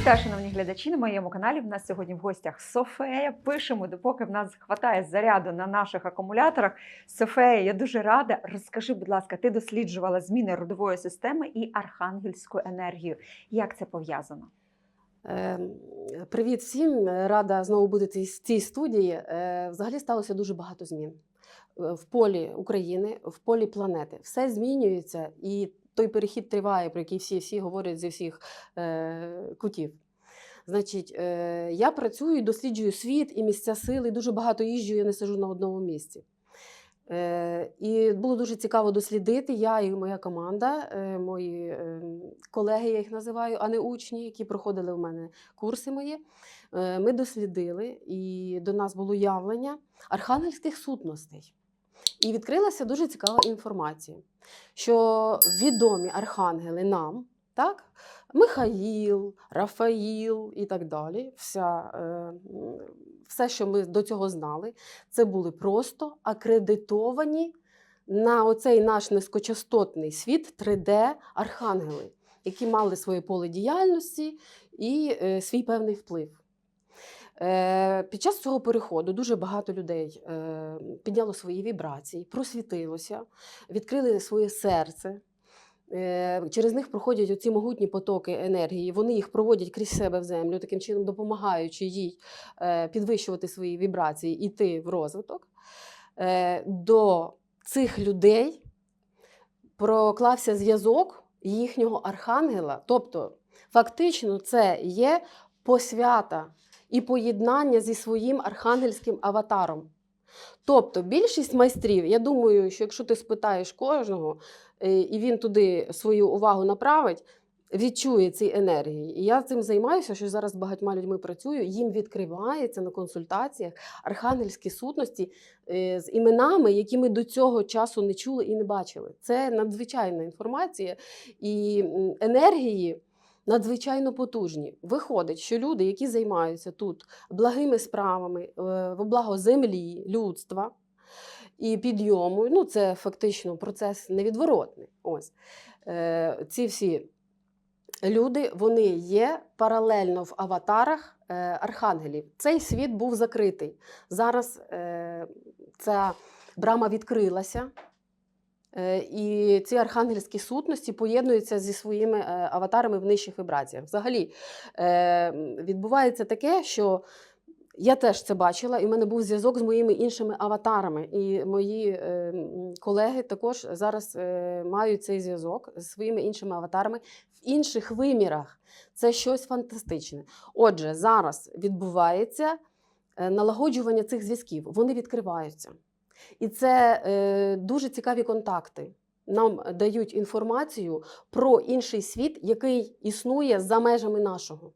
Вітаю, шановні глядачі на моєму каналі. В нас сьогодні в гостях Софея. Пишемо, допоки в нас хватає заряду на наших акумуляторах. Софея, я дуже рада. Розкажи, будь ласка, ти досліджувала зміни родової системи і архангельську енергію. Як це пов'язано? Е, Привіт всім! Рада знову бути в цій студії. Е, Взагалі сталося дуже багато змін Е, в полі України, в полі планети. Все змінюється, і той перехід триває, про який всі всі говорять зі всіх е, кутів. Значить, е, я працюю, досліджую світ і місця сили. Дуже багато їжджу, я не сижу на одному місці. Е, І було дуже цікаво дослідити. Я і моя команда, е, мої е, колеги, я їх називаю, а не учні, які проходили в мене курси мої. Е, Ми дослідили, і до нас було явлення архангельських сутностей. І відкрилася дуже цікава інформація, що відомі архангели нам, так? Михаїл, Рафаїл і так далі, вся, е, все, що ми до цього знали, це були просто акредитовані на оцей наш низькочастотний світ 3D-архангели, які мали своє поле діяльності і е, свій певний вплив. Е, Під час цього переходу дуже багато людей е, підняло свої вібрації, просвітилося, відкрили своє серце. Е, Через них проходять оці могутні потоки енергії. Вони їх проводять крізь себе в землю, таким чином допомагаючи їй підвищувати свої вібрації, іти в розвиток. До цих людей проклався зв'язок їхнього архангела. Тобто, фактично, це є посвята і поєднання зі своїм архангельським аватаром. Тобто, більшість майстрів, я думаю, що якщо ти спитаєш кожного, е, і він туди свою увагу направить, відчує ці енергії. І я цим займаюся, що зараз з багатьма людьми працюю. Їм відкривається на консультаціях архангельські сутності е, з іменами, які ми до цього часу не чули і не бачили. Це надзвичайна інформація і енергії. Надзвичайно потужні. Виходить, що люди, які займаються тут благими справами, е, во благо землі, людства і підйому, ну це фактично процес невідворотний. Ось Е, ці всі люди вони є паралельно в аватарах е, архангелів. Цей світ був закритий. Зараз ця брама відкрилася. Е, І ці архангельські сутності поєднуються зі своїми е, аватарами в нижчих вібраціях. Взагалі е, відбувається таке, що я теж це бачила, і в мене був зв'язок з моїми іншими аватарами. І мої колеги також зараз мають цей зв'язок зі своїми іншими аватарами в інших вимірах. Це щось фантастичне. Отже, зараз відбувається налагоджування цих зв'язків. Вони відкриваються. І це е, дуже цікаві контакти. Нам дають інформацію про інший світ, який існує за межами нашого.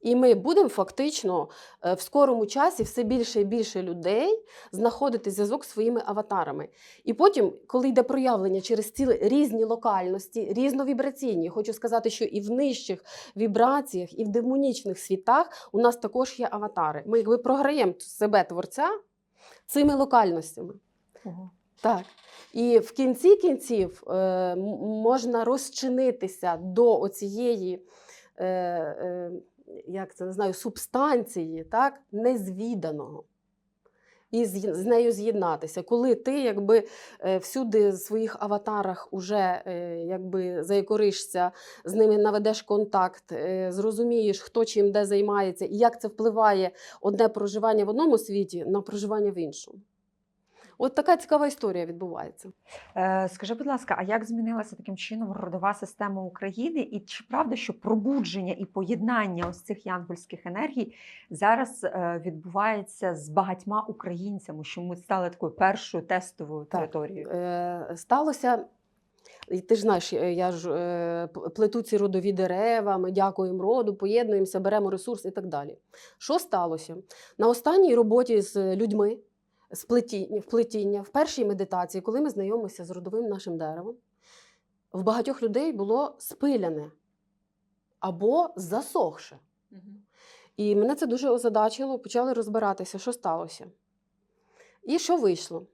І ми будемо фактично е, в скорому часі все більше і більше людей знаходити зв'язок з своїми аватарами. І потім, коли йде проявлення через ці різні локальності, різновібраційні, хочу сказати, що і в нижчих вібраціях, і в демонічних світах у нас також є аватари. Ми якби програємо себе творця цими локальностями. Ого. Так. І в кінці кінців е, можна розчинитися до оцієї, е, е, як це не знаю, субстанції, так, незвіданого. І з, нею з'єднатися. Коли ти якби е, всюди в своїх аватарах уже е, якби заякоришся, з ними наведеш контакт, е, зрозумієш, хто чим де займається, і як це впливає одне проживання в одному світі на проживання в іншому. От така цікава історія відбувається. Е, Скажи, будь ласка, а як змінилася таким чином родова система України? І чи правда, що пробудження і поєднання ось цих янгольських енергій зараз е, відбувається з багатьма українцями, що ми стали такою першою тестовою Так. територією? Е, сталося. І ти ж знаєш, е, я ж е, плету ці родові дерева, ми дякуємо роду, поєднуємося, беремо ресурс і так далі. Що сталося? На останній роботі з людьми, з плетіння, в першій медитації, коли ми знайомимося з родовим нашим деревом, в багатьох людей було спиляне або засохше. І мене це дуже озадачило, почали розбиратися, що сталося. І що вийшло?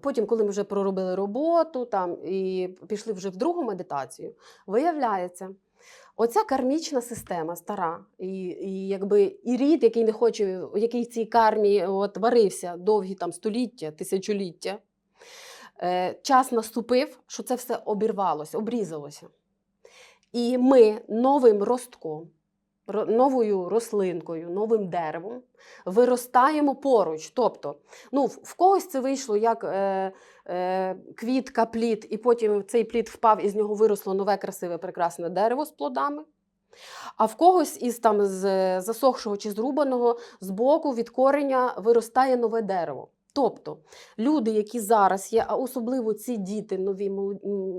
Потім, коли ми вже проробили роботу там, і пішли вже в другу медитацію, виявляється, Оця кармічна система стара, і, і якби і рід, який не хоче, який в цій кармі от, варився довгі там століття, тисячоліття, е, час наступив, що це все обірвалося, обрізалося. І ми новим ростком, ро- новою рослинкою, новим деревом виростаємо поруч. Тобто, ну, в когось це вийшло як е, е, квітка, плід, і потім цей плід впав, і з нього виросло нове, красиве, прекрасне дерево з плодами. А в когось із там з засохшого чи зрубаного збоку від кореня виростає нове дерево. Тобто люди, які зараз є, а особливо ці діти, нові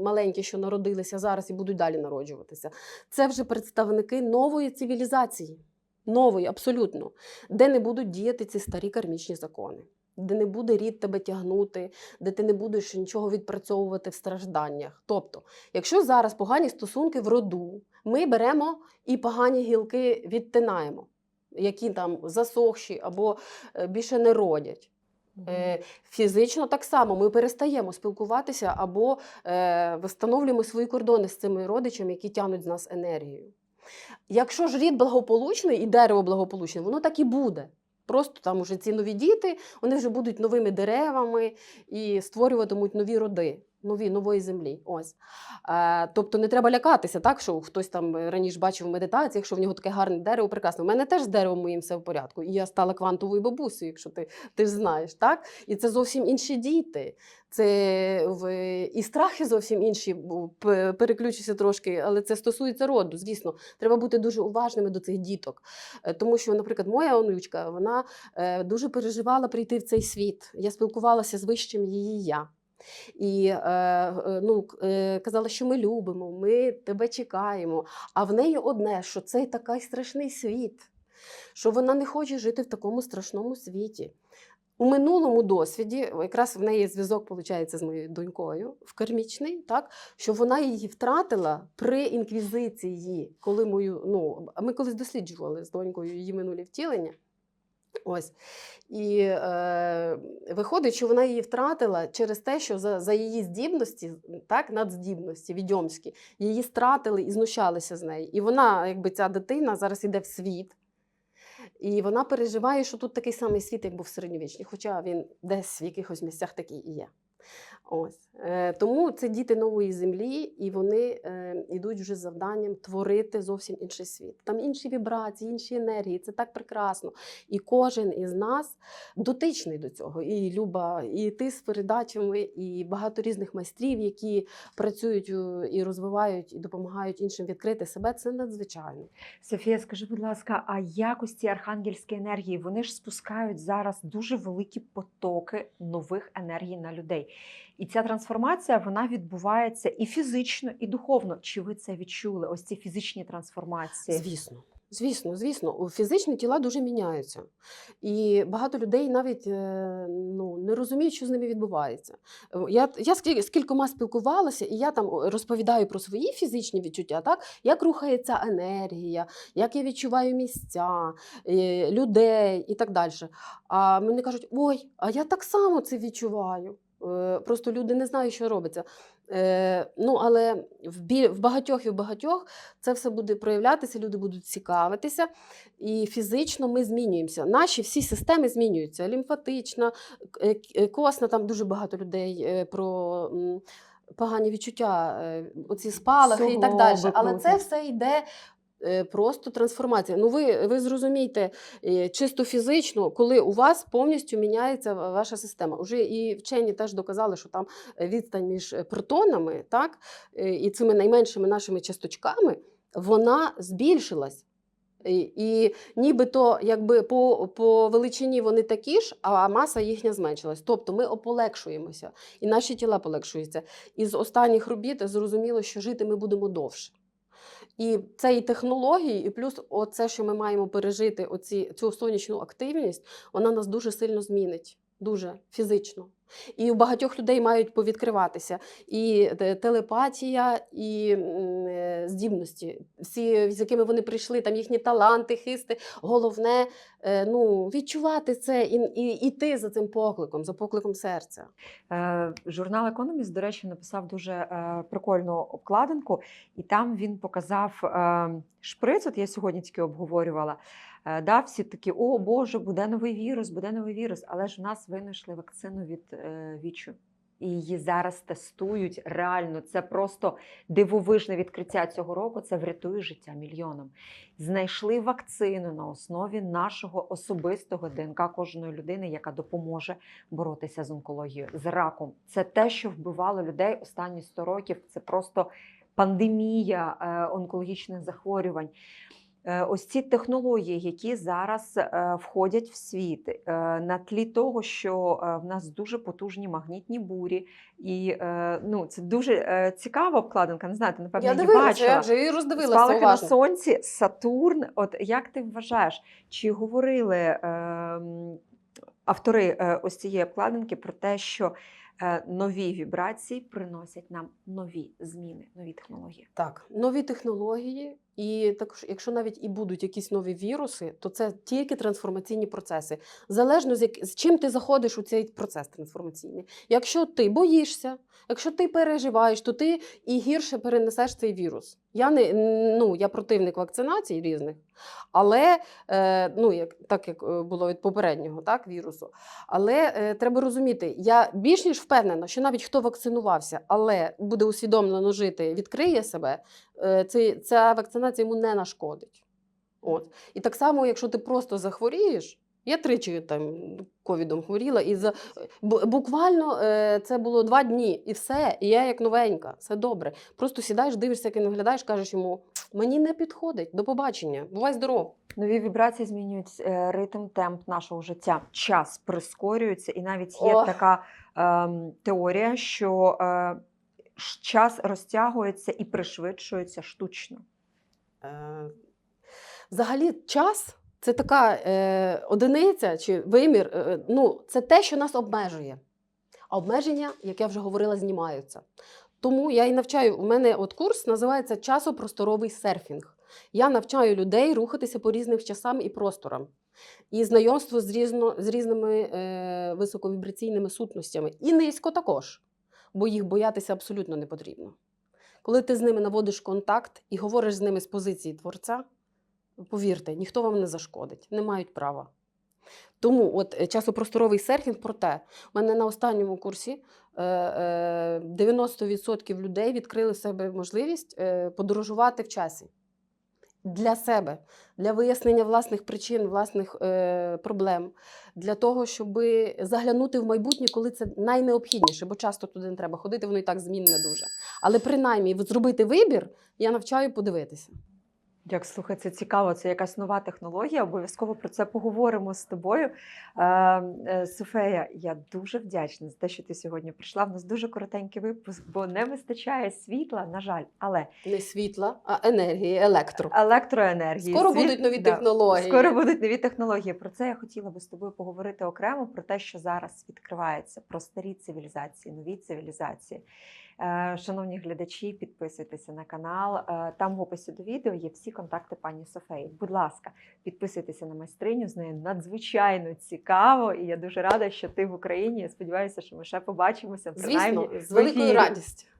маленькі, що народилися зараз і будуть далі народжуватися, це вже представники нової цивілізації, нової, абсолютно, де не будуть діяти ці старі кармічні закони, де не буде рід тебе тягнути, де ти не будеш нічого відпрацьовувати в стражданнях. Тобто, якщо зараз погані стосунки в роду, ми беремо і погані гілки відтинаємо, які там засохші або е, більше не родять. Е, Фізично так само ми перестаємо спілкуватися або е, встановлюємо свої кордони з цими родичами, які тягнуть з нас енергію. Якщо ж рід благополучний і дерево благополучне, воно так і буде. Просто там уже ці нові діти, вони вже будуть новими деревами і створюватимуть нові роди, нові нової землі. Ось. Е, тобто не треба лякатися, так що хтось там раніше бачив в медитації, якщо в нього таке гарне дерево, прекрасно. У мене теж з деревом моїм все в порядку. І я стала квантовою бабусею, якщо ти, ти ж знаєш, так? І це зовсім інші діти. Це в і страхи зовсім інші. Переключуся трошки, але це стосується роду. Звісно, треба бути дуже уважними до цих діток. Е, Тому що, наприклад, моя онучка вона е, дуже переживала прийти в цей світ. Я спілкувалася з вищим її я. І е, ну, е, казала, що ми любимо, ми тебе чекаємо. А в неї одне, що це такий страшний світ, що вона не хоче жити в такому страшному світі. У минулому досвіді, якраз в неї зв'язок, виходить, з моєю донькою в кармічний, так що вона її втратила при інквізиції, коли мою, ну, ми колись досліджували з донькою її минулі втілення. Ось. І е, виходить, що вона її втратила через те, що за, за її здібності, так, надздібності, відьомські, її стратили і знущалися з неї. І вона, якби ця дитина, зараз іде в світ. І вона переживає, що тут такий самий світ, як був в середньовічні, хоча він десь в якихось місцях такий і є. Ось. Е, тому це діти нової землі, і вони е, йдуть вже з завданням творити зовсім інший світ. Там інші вібрації, інші енергії. Це так прекрасно. І кожен із нас дотичний до цього. І Люба, і ти з передачами, і багато різних майстрів, які працюють і розвивають, і допомагають іншим відкрити себе. Це надзвичайно. Софія, скажи, будь ласка, а якості архангельської енергії вони ж спускають зараз дуже великі потоки нових енергій на людей. І ця трансформація вона відбувається і фізично, і духовно. Чи ви це відчули? Ось ці фізичні трансформації? Звісно. Звісно, звісно, фізичні тіла дуже міняються. І багато людей навіть е, ну, не розуміють, що з ними відбувається. Е, Я, я з кількома спілкувалася, і я там розповідаю про свої фізичні відчуття, так? як рухається енергія, як я відчуваю місця, е, людей і так далі. А мені кажуть, ой, а я так само це відчуваю. Е, Просто люди не знають, що робиться. Е, ну, але в, багатьох і в багатьох це все буде проявлятися, люди будуть цікавитися, і фізично ми змінюємося. Наші всі системи змінюються. Лімфатична, е, косна, там дуже багато людей про. Погані відчуття, оці спалахи і так далі. Але це все йде просто трансформація. Ну, ви, ви зрозумієте, е, чисто фізично, коли у вас повністю міняється ваша система. Уже і вчені теж доказали, що там е, відстань між е, протонами, так, е, і цими найменшими нашими часточками, вона збільшилась. І, і нібито якби по, по величині вони такі ж, а маса їхня зменшилась. Тобто ми ополегшуємося, і наші тіла полегшуються. І з останніх робіт зрозуміло, що жити ми будемо довше. І це і технології, і плюс оце, що ми маємо пережити, оці, цю сонячну активність, вона нас дуже сильно змінить. Дуже фізично. І у багатьох людей мають повідкриватися і телепатія, і е, здібності, всі, з якими вони прийшли, там їхні таланти, хисти. Головне е, ну, відчувати це і, і йти за цим покликом, за покликом серця. Е, Журнал Економіст, до речі, написав дуже е, прикольну обкладинку, і там він показав е, шприц. От я сьогодні тільки обговорювала. Е, Да, всі такі, о Боже, буде новий вірус, буде новий вірус. Але ж у нас винайшли вакцину від е, вічу. І її зараз тестують реально. Це просто дивовижне відкриття цього року. Це врятує життя мільйонам. Знайшли вакцину на основі нашого особистого ДНК кожної людини, яка допоможе боротися з онкологією, з раком. Це те, що вбивало людей останні 100 років. Це просто пандемія е, онкологічних захворювань. Е, Ось ці технології, які зараз е, входять в світ, е, на тлі того, що в нас дуже потужні магнітні бурі, і ну це дуже цікава обкладинка. Не знаю, ти напевно я її дивилася, бачила. я вже і роздивилася Спалахи на сонці, Сатурн. От як ти вважаєш, чи говорили автори ось цієї обкладинки про те, що нові вібрації приносять нам нові зміни, нові технології? Так, нові технології, і також, якщо навіть і будуть якісь нові віруси, то це тільки трансформаційні процеси. Залежно з, як, з чим ти заходиш у цей процес трансформаційний. Якщо ти боїшся, якщо ти переживаєш, то ти і гірше перенесеш цей вірус. Я не ну, я противник вакцинацій різних, але е, ну, як, так як е, було від попереднього так, вірусу. Але е, треба розуміти, я більш ніж впевнена, що навіть хто вакцинувався, але буде усвідомлено жити, відкриє себе, е, ця вакцинація йому не нашкодить. От. І так само, якщо ти просто захворієш, я тричі там ковідом хворіла, і за буквально е, це було два дні, і все, і я як новенька, все добре. Просто сідаєш, дивишся, як він виглядаєш, кажеш йому: мені не підходить, до побачення, бувай здоров. Нові вібрації змінюють е, ритм, темп нашого життя. Час прискорюється, і навіть є Ох. така ем, теорія, що е, час розтягується і пришвидшується штучно. Е, Взагалі, час це така е, одиниця чи вимір, е, ну, це те, що нас обмежує. А обмеження, як я вже говорила, знімаються. Тому я і навчаю. У мене от курс називається часопросторовий серфінг. Я навчаю людей рухатися по різних часам і просторам. І знайомство з, різно, з різними е, високовібраційними сутностями. І низько також, бо їх боятися абсолютно не потрібно. Коли ти з ними наводиш контакт і говориш з ними з позиції творця, повірте, ніхто вам не зашкодить, не мають права. Тому от е, часопросторовий серфінг про те, у мене на останньому курсі е, е, 90% людей відкрили в себе можливість е, подорожувати в часі. Для себе, для вияснення власних причин, власних е, проблем, для того, щоб заглянути в майбутнє, коли це найнеобхідніше, бо часто туди не треба ходити, воно і так змінне дуже. Але принаймні зробити вибір, я навчаю подивитися. Як слухай, це цікаво, це якась нова технологія. Обов'язково про це поговоримо з тобою. Е, е, Софея, я дуже вдячна за те, що ти сьогодні прийшла. В нас дуже коротенький випуск, бо не вистачає світла, на жаль, але Не світла, а енергії, електро. електроенергії. Скоро світ- будуть нові да, технології. Скоро будуть нові технології. Про це я хотіла би з тобою поговорити окремо про те, що зараз відкривається про старі цивілізації, нові цивілізації. Е, Шановні глядачі, підписуйтеся на канал. Е, Там в описі до відео є всі контакти пані Софії. Будь ласка, підписуйтеся на майстриню. З нею надзвичайно цікаво, і я дуже рада, що ти в Україні. Я сподіваюся, що ми ще побачимося. Звісно, принаймні, з в великою радістю.